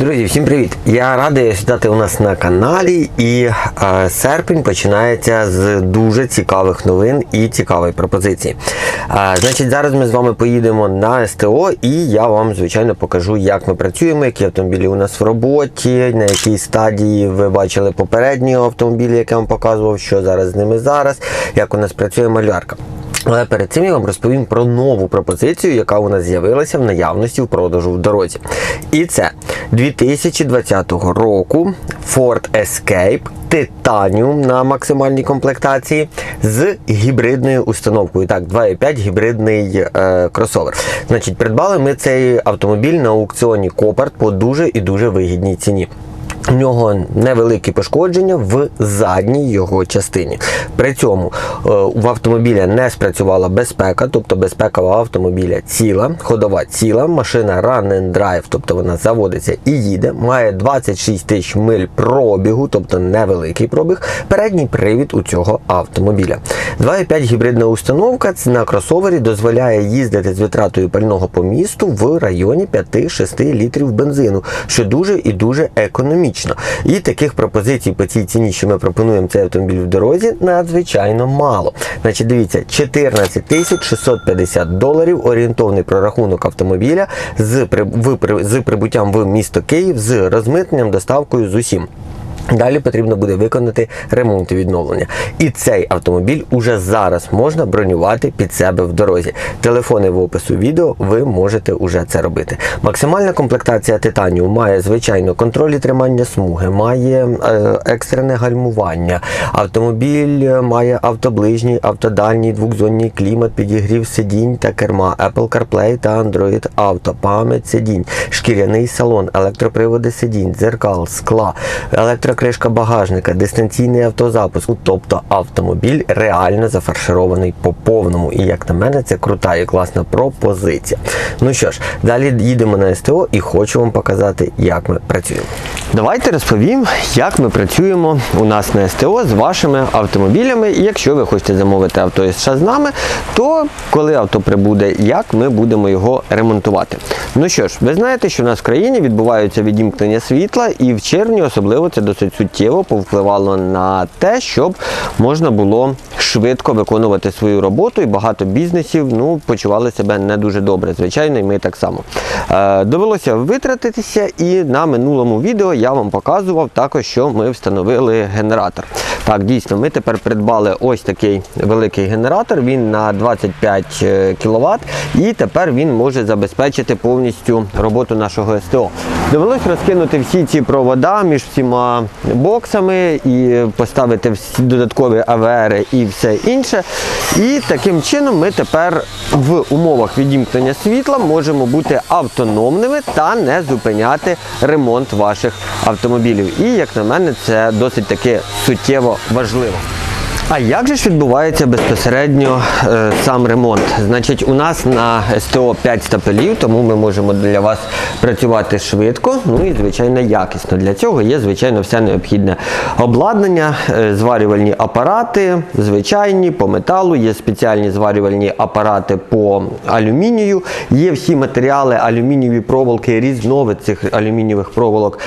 Друзі, всім привіт! Я радий вітати у нас на каналі. І е, серпень починається з дуже цікавих новин і цікавої пропозиції. Е, значить, зараз ми з вами поїдемо на СТО, і я вам, звичайно, покажу, як ми працюємо, які автомобілі у нас в роботі, на якій стадії ви бачили попередні автомобілі, які я вам показував, що зараз з ними зараз, як у нас працює малярка. Але перед цим я вам розповім про нову пропозицію, яка у нас з'явилася в наявності в продажу в дорозі. І це 2020 року Ford Escape Titanium на максимальній комплектації з гібридною установкою. Так, 2.5 гібридний е, кросовер. Значить, придбали ми цей автомобіль на аукціоні Копарт по дуже і дуже вигідній ціні. У нього невеликі пошкодження в задній його частині. При цьому е, в автомобіля не спрацювала безпека, тобто безпека в автомобіля ціла, ходова ціла, машина run and drive, тобто вона заводиться і їде, має 26 тисяч миль пробігу, тобто невеликий пробіг, передній привід у цього автомобіля. 2,5 гібридна установка на кросовері дозволяє їздити з витратою пального по місту в районі 5-6 літрів бензину, що дуже і дуже економічно. І таких пропозицій по цій ціні, що ми пропонуємо цей автомобіль в дорозі, надзвичайно мало. Значить, дивіться, 14 тисяч 650 доларів орієнтовний прорахунок автомобіля з, з прибуттям в місто Київ з розмитненням, доставкою з усім. Далі потрібно буде виконати ремонт і відновлення. І цей автомобіль уже зараз можна бронювати під себе в дорозі. Телефони в опису відео ви можете уже це робити. Максимальна комплектація титанію має звичайно контроль і тримання смуги, має е, екстрене гальмування. Автомобіль е, має автоближній, автодальній, двохзонний клімат, підігрів сидінь та керма, Apple CarPlay та Android Auto, пам'ять сидінь, шкіряний салон, електроприводи сидінь, дзеркал, скла, електрокришка багажника, дистанційний автозапуск. Тобто автомобіль реально зафарширований по повному. І як на мене, це крута і класна пропозиція. Ну що ж, далі їдемо на СТО і хочу вам показати, як ми працюємо. Давайте розповім, як ми працюємо у нас на СТО з вашими автомобілями. І якщо ви хочете замовити авто із США з нами, то коли авто прибуде, як ми будемо його ремонтувати. Ну що ж, ви знаєте, що у нас в країні відбуваються відімкнення світла, і в червні особливо це досить суттєво повпливало на те, щоб можна було швидко виконувати свою роботу, і багато бізнесів ну, почували себе не дуже добре. Звичайно, і ми так само. Е, довелося витратитися, і на минулому відео я вам показував також, що ми встановили генератор. Так, дійсно, ми тепер придбали ось такий великий генератор. Він на 25 кВт, і тепер він може забезпечити повністю роботу нашого СТО. Довелось розкинути всі ці провода між всіма боксами і поставити всі додаткові АВР і все інше. І таким чином ми тепер в умовах відімкнення світла можемо бути автономними та не зупиняти ремонт ваших автомобілів. І як на мене, це досить таки суттєво важливо. А як же ж відбувається безпосередньо е, сам ремонт? Значить, у нас на СТО 5 стапелів, тому ми можемо для вас працювати швидко, ну і звичайно якісно. Для цього є звичайно все необхідне обладнання, е, зварювальні апарати, звичайні по металу, є спеціальні зварювальні апарати по алюмінію, є всі матеріали, алюмінієві проволоки, різновид цих алюмінієвих проволок,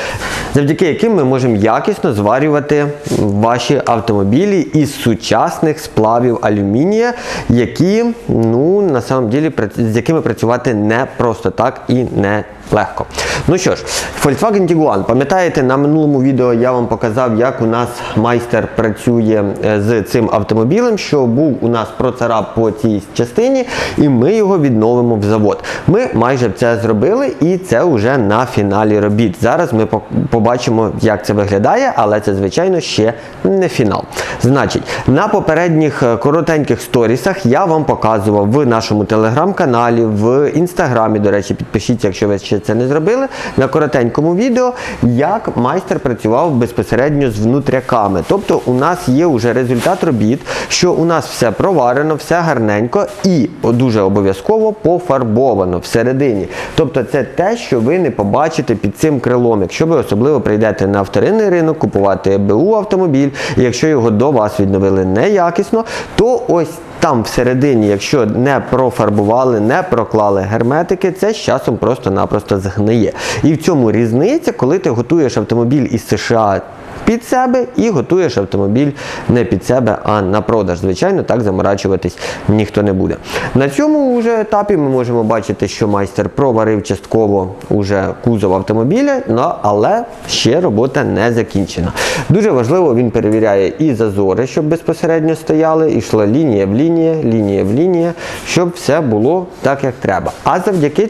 завдяки яким ми можемо якісно зварювати ваші автомобілі із сучасних сплавів алюмінія, які ну на самом ділі з якими працювати не просто так і не легко. Ну що ж, Volkswagen Tiguan, пам'ятаєте, на минулому відео я вам показав, як у нас майстер працює е, з цим автомобілем, що був у нас процарап по цій частині, і ми його відновимо в завод. Ми майже це зробили, і це вже на фіналі робіт. Зараз ми побачимо, як це виглядає, але це, звичайно, ще не фінал. Значить, на попередніх е, коротеньких сторісах я вам показував в нашому телеграм-каналі, в інстаграмі, до речі, підпишіться, якщо ви ще це не зробили. На коротенькому відео, як майстер працював безпосередньо з внутряками. Тобто у нас є вже результат робіт, що у нас все проварено, все гарненько і дуже обов'язково пофарбовано всередині. Тобто це те, що ви не побачите під цим крилом. Якщо ви особливо прийдете на вторинний ринок купувати БУ автомобіль, і якщо його до вас відновили неякісно, то ось там всередині, якщо не профарбували, не проклали герметики, це з часом просто-напросто згниє. І в цьому різниця, коли ти готуєш автомобіль із США під себе і готуєш автомобіль не під себе, а на продаж. Звичайно, так заморачуватись ніхто не буде. На цьому вже етапі ми можемо бачити, що майстер проварив частково уже кузов автомобіля, ну, але ще робота не закінчена. Дуже важливо, він перевіряє і зазори, щоб безпосередньо стояли, і йшла лінія в лінія, лінія в лінія, щоб все було так, як треба. А завдяки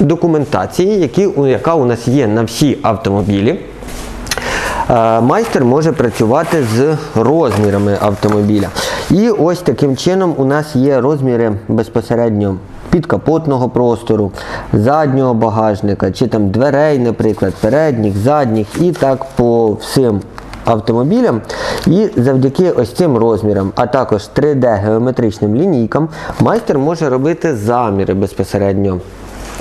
документації, які, яка у нас є на всі автомобілі. Е, Майстер може працювати з розмірами автомобіля. І ось таким чином у нас є розміри безпосередньо підкапотного простору, заднього багажника, чи там дверей, наприклад, передніх, задніх, і так по всім автомобілям. І завдяки ось цим розмірам, а також 3D геометричним лінійкам, майстер може робити заміри безпосередньо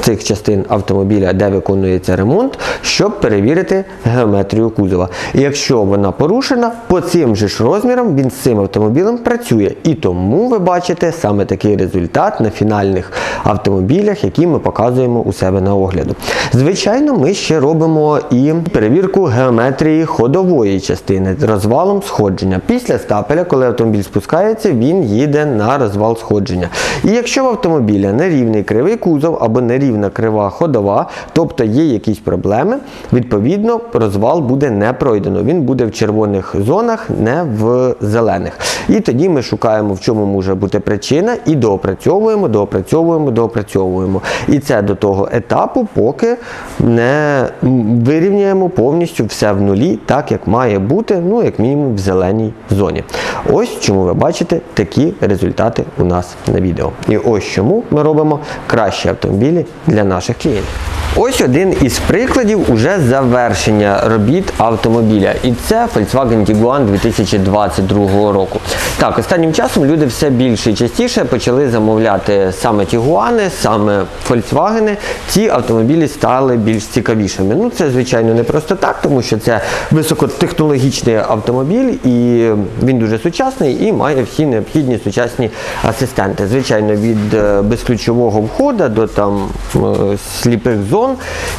цих частин автомобіля, де виконується ремонт, щоб перевірити геометрію кузова. І якщо вона порушена, по цим же ж розмірам він з цим автомобілем працює. І тому ви бачите саме такий результат на фінальних автомобілях, які ми показуємо у себе на огляду. Звичайно, ми ще робимо і перевірку геометрії ходової частини розвалом сходження. Після стапеля, коли автомобіль спускається, він їде на розвал сходження. І якщо в автомобіля нерівний кривий кузов або нерівна крива ходова, тобто є якісь проблеми, відповідно розвал буде не пройдено. Він буде в червоних зонах, не в зелених. І тоді ми шукаємо, в чому може бути причина, і доопрацьовуємо, доопрацьовуємо, доопрацьовуємо. І це до того етапу, поки не вирівняємо повністю все в нулі, так як має бути, ну як мінімум в зеленій зоні. Ось чому ви бачите такі результати у нас на відео. І ось чому ми робимо кращі автомобілі для наших клієнтів. Ось один із прикладів уже завершення робіт автомобіля. І це Volkswagen Tiguan 2022 року. Так, останнім часом люди все більше і частіше почали замовляти саме Тігуани, саме Volkswagen. Ці автомобілі стали більш цікавішими. Ну, це, звичайно, не просто так, тому що це високотехнологічний автомобіль, і він дуже сучасний і має всі необхідні сучасні асистенти. Звичайно, від е, безключового входу до там е, сліпих зон,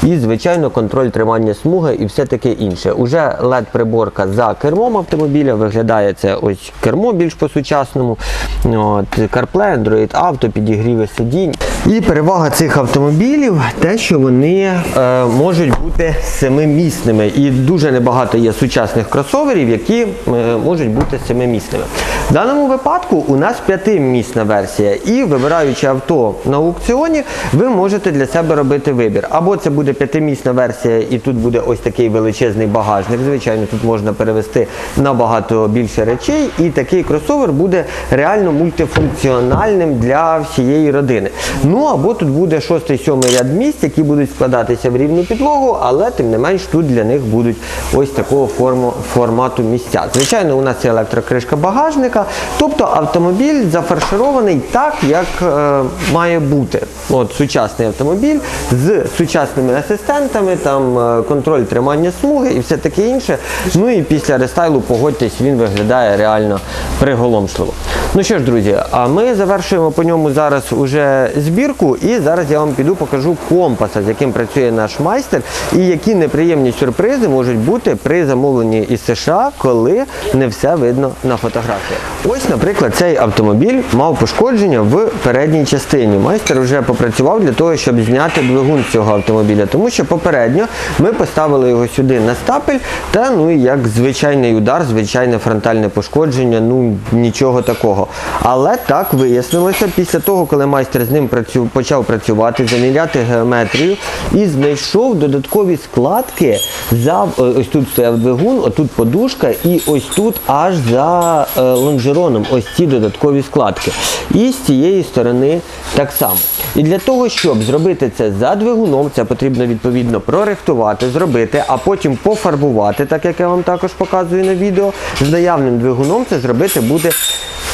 і, звичайно, контроль тримання смуги і все таке інше. Уже LED-приборка за кермом автомобіля виглядає це ось кермо більш по-сучасному. CarPlay, Android Auto, підігріви сидінь. І перевага цих автомобілів те, що вони е, можуть бути семимісними. І дуже небагато є сучасних кросоверів, які е, можуть бути семимісними. В даному випадку у нас п'ятимісна версія, і вибираючи авто на аукціоні, ви можете для себе робити вибір. Або це буде п'ятимісна версія, і тут буде ось такий величезний багажник. Звичайно, тут можна перевести набагато більше речей, і такий кросовер буде реально мультифункціональним для всієї родини. Ну або тут буде шостий, сьомий ряд місць, які будуть складатися в рівну підлогу, але тим не менш тут для них будуть ось такого форму, формату місця. Звичайно, у нас є електрокришка багажника, тобто автомобіль зафарширований так, як е, має бути. От сучасний автомобіль з сучасними асистентами, там е, контроль тримання смуги і все таке інше. Ну і після рестайлу, погодьтесь, він виглядає реально приголомшливо. Ну що ж, друзі, а ми завершуємо по ньому зараз уже збірку, і зараз я вам піду покажу компаса, з яким працює наш майстер, і які неприємні сюрпризи можуть бути при замовленні із США, коли не все видно на фотографіях. Ось, наприклад, цей автомобіль мав пошкодження в передній частині. Майстер вже попрацював для того, щоб зняти двигун цього автомобіля, тому що попередньо ми поставили його сюди на стапель, та ну і як звичайний удар, звичайне фронтальне пошкодження, ну нічого такого. Але так вияснилося після того, коли майстер з ним працю... почав працювати, заміряти геометрію і знайшов додаткові складки за е, ось тут стояв двигун, отут подушка, і ось тут аж за е, лонжероном ось ці додаткові складки. І з цієї сторони так само. І для того, щоб зробити це за двигуном, це потрібно відповідно прорихтувати, зробити, а потім пофарбувати, так як я вам також показую на відео. З наявним двигуном це зробити буде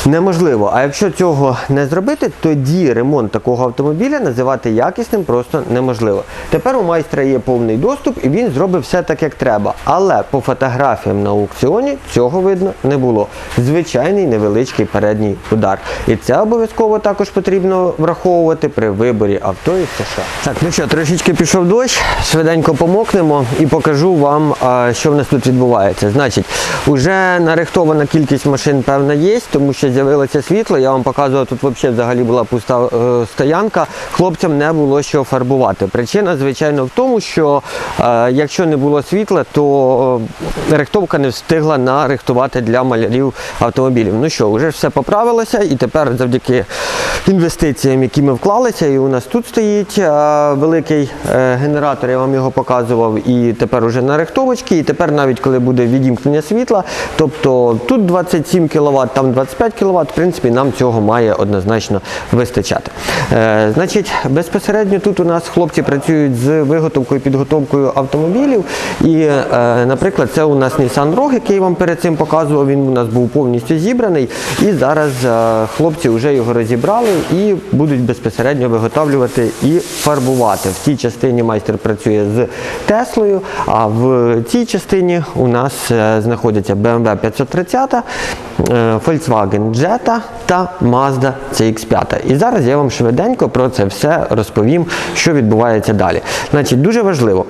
неможливо. А якщо цього не зробити, тоді ремонт такого автомобіля називати якісним просто неможливо. Тепер у майстра є повний доступ і він зробив все так, як треба. Але по фотографіям на аукціоні цього видно не було. Звичайний невеличкий передній удар. І це обов'язково також потрібно враховувати при виборі авто із США. Так, ну що, трошечки пішов дощ, швиденько помокнемо і покажу вам, що в нас тут відбувається. Значить, уже нарихтована кількість машин, певна, є, тому що з'явилося світло. Я вам показував, тут взагалі взагалі була пуста е, стоянка. Хлопцям не було що фарбувати. Причина, звичайно, в тому, що е, якщо не було світла, то е, рихтовка не встигла нарихтувати для малярів автомобілів. Ну що, вже все поправилося, і тепер завдяки інвестиціям, які ми вклалися, і у нас тут стоїть великий генератор, я вам його показував, і тепер уже на рихтовочці, і тепер навіть коли буде відімкнення світла, тобто тут 27 кВт, там 25 кВт, в принципі, нам цього має однозначно вистачати. Е, значить, безпосередньо тут у нас хлопці працюють з виготовкою і підготовкою автомобілів. І, е, наприклад, це у нас Nissan Rogue, який я вам перед цим показував, він у нас був повністю зібраний. І зараз е, хлопці вже його розібрали і будуть безпосередньо виготовлювати і фарбувати. В цій частині майстер працює з Теслою, а в цій частині у нас знаходяться BMW 530, е, Volkswagen Jetta та Mazda CX5. І зараз я вам швиденько про це все розповім, що відбувається далі. Значить, дуже важливо.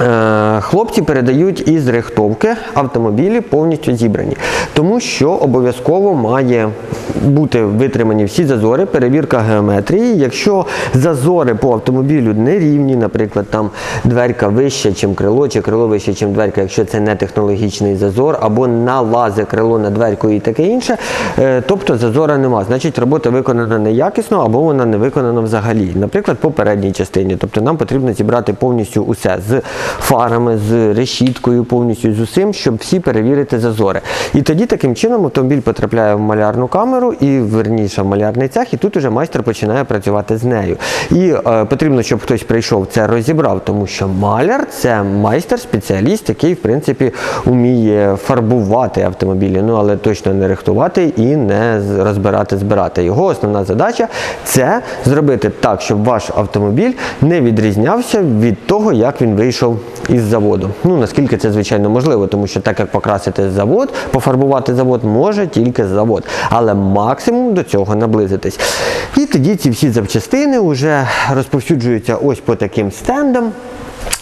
Е, Хлопці передають із рихтовки автомобілі повністю зібрані, тому що обов'язково має бути витримані всі зазори, перевірка геометрії. Якщо зазори по автомобілю не рівні, наприклад, там дверка вища, ніж крило, чи крило вище, ніж дверка, якщо це не технологічний зазор, або налазить крило на дверку і таке інше, е, тобто зазора нема. Значить, робота виконана неякісно або вона не виконана взагалі. Наприклад, по передній частині. Тобто нам потрібно зібрати повністю усе з фарами, з решіткою, повністю з усім, щоб всі перевірити зазори. І тоді таким чином автомобіль потрапляє в малярну камеру і верніше в малярний цех, і тут уже майстер починає працювати з нею. І е, потрібно, щоб хтось прийшов це розібрав, тому що маляр це майстер, спеціаліст, який в принципі вміє фарбувати автомобілі, ну але точно не рихтувати і не розбирати, збирати. Його основна задача це зробити так, щоб ваш автомобіль не відрізнявся від того, як він вийшов із заводу. Ну наскільки це звичайно можливо, тому що так як покрасити завод, пофарбувати завод може тільки завод, але максимум до цього наблизитись. І тоді ці всі запчастини вже розповсюджуються ось по таким стендам.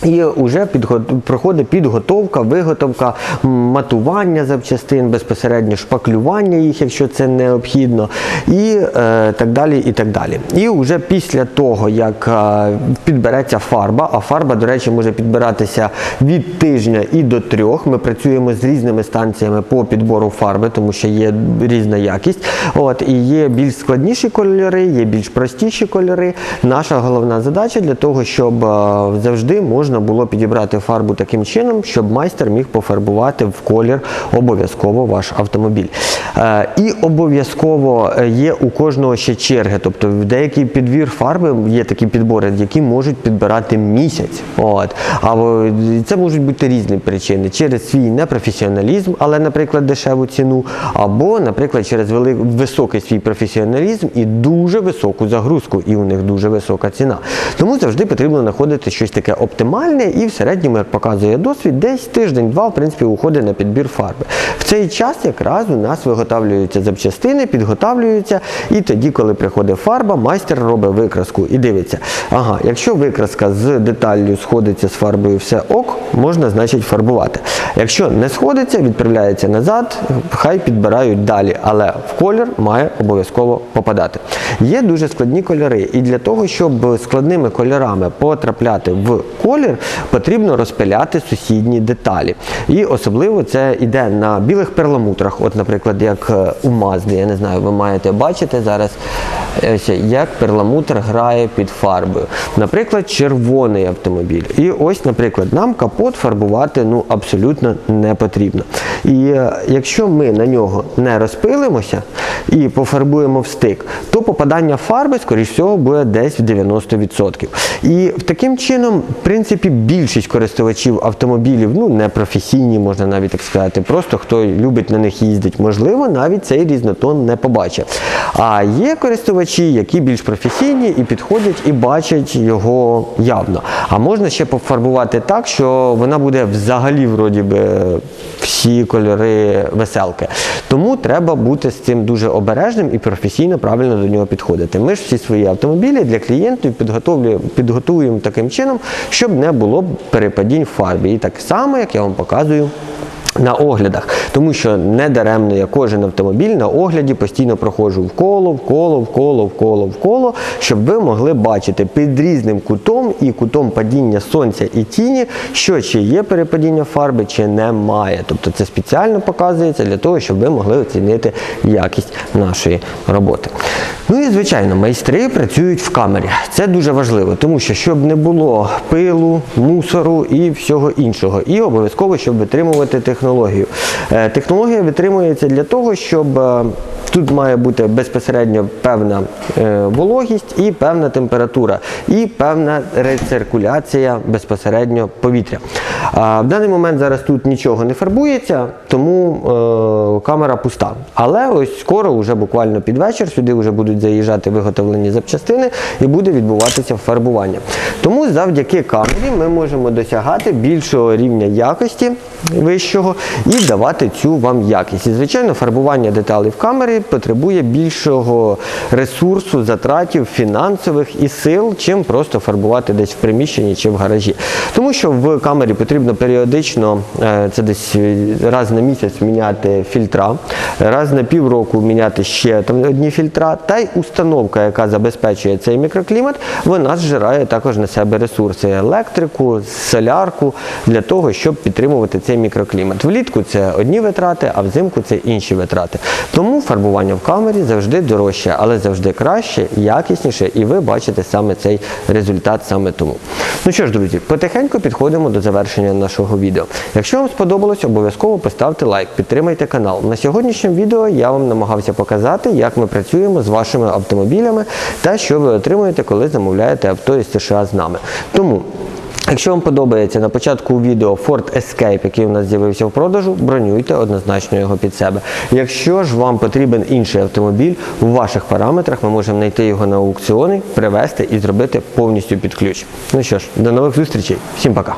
І вже підго- проходить підготовка, виготовка, матування запчастин, безпосередньо шпаклювання їх, якщо це необхідно, і е, так далі. І так далі. І вже після того, як е, підбереться фарба, а фарба, до речі, може підбиратися від тижня і до трьох. Ми працюємо з різними станціями по підбору фарби, тому що є різна якість. От, і є більш складніші кольори, є більш простіші кольори. Наша головна задача для того, щоб е, завжди можна було підібрати фарбу таким чином, щоб майстер міг пофарбувати в колір обов'язково ваш автомобіль. Е, І обов'язково е, є у кожного ще черги. Тобто в деякий підбір фарби є такі підбори, які можуть підбирати місяць. От. А це можуть бути різні причини через свій непрофесіоналізм, але, наприклад, дешеву ціну, або, наприклад, через вели- високий свій професіоналізм і дуже високу загрузку, і у них дуже висока ціна. Тому завжди потрібно знаходити щось таке оптимальне, і в середньому, як показує досвід, десь тиждень-два, в принципі, уходить на підбір фарби. В цей час якраз у нас виготовлюються запчастини, підготовлюються, і тоді, коли приходить фарба, майстер робить викраску і дивиться, ага, якщо викраска з деталлю сходиться з фарбою, все ок, можна, значить, фарбувати. Якщо не сходиться, відправляється назад, хай підбирають далі, але в колір має обов'язково попадати. Є дуже складні кольори, і для того, щоб складними кольорами потрапляти в колір, потрібно розпиляти сусідні деталі. І особливо це йде на білих перламутрах. От, наприклад, як е, у Мазди, я не знаю, ви маєте бачити зараз, е, як перламутр грає під фарбою. Наприклад, червоний автомобіль. І ось, наприклад, нам капот фарбувати ну, абсолютно не потрібно. І е, якщо ми на нього не розпилимося і пофарбуємо в стик, то попадання фарби, скоріш всього, буде десь в 90%. І таким чином, при принципі, більшість користувачів автомобілів, ну не професійні, можна навіть так сказати, просто хто любить на них їздити, можливо, навіть цей різнотон не побачить. А є користувачі, які більш професійні і підходять і бачать його явно. А можна ще пофарбувати так, що вона буде взагалі вроді би всі кольори веселки. Тому треба бути з цим дуже обережним і професійно правильно до нього підходити. Ми ж всі свої автомобілі для клієнтів підготуємо таким чином, щоб не було перепадінь в фарбі. І так само, як я вам показую. На оглядах, тому що не даремно я кожен автомобіль на огляді постійно проходжу вколо, вколо, вколо, вколо, вколо, щоб ви могли бачити під різним кутом і кутом падіння сонця і тіні, що чи є перепадіння фарби, чи немає. Тобто це спеціально показується для того, щоб ви могли оцінити якість нашої роботи. Ну і звичайно, майстри працюють в камері. Це дуже важливо, тому що щоб не було пилу, мусору і всього іншого. І обов'язково, щоб витримувати технологію. Е, Технологія витримується для того, щоб е, тут має бути безпосередньо певна е, вологість і певна температура, і певна рециркуляція безпосередньо повітря. В даний момент зараз тут нічого не фарбується, тому е, камера пуста. Але ось скоро, вже буквально під вечір, сюди вже будуть заїжджати виготовлені запчастини і буде відбуватися фарбування. Тому завдяки камері ми можемо досягати більшого рівня якості вищого і давати цю вам якість. І звичайно, фарбування деталей в камері потребує більшого ресурсу, затратів фінансових і сил, чим просто фарбувати десь в приміщенні чи в гаражі. Тому що в камері потрібно періодично, е, це десь е, раз на місяць міняти фільтра, раз на півроку міняти ще там одні фільтра, та й установка, яка забезпечує цей мікроклімат, вона зжирає також на себе ресурси електрику, солярку для того, щоб підтримувати цей мікроклімат. Влітку це одні витрати, а взимку це інші витрати. Тому фарбування в камері завжди дорожче, але завжди краще, якісніше, і ви бачите саме цей результат саме тому. Ну що ж, друзі, потихеньку підходимо до завершення нашого відео. Якщо вам сподобалось, обов'язково поставте лайк, підтримайте канал. На сьогоднішньому відео я вам намагався показати, як ми працюємо з вашими автомобілями та що ви отримуєте, коли замовляєте авто із США з нами. Тому Якщо вам подобається на початку відео Ford Escape, який у нас з'явився в продажу, бронюйте однозначно його під себе. Якщо ж вам потрібен інший автомобіль, у ваших параметрах ми можемо знайти його на аукціони, привезти і зробити повністю під ключ. Ну що ж, до нових зустрічей, всім пока!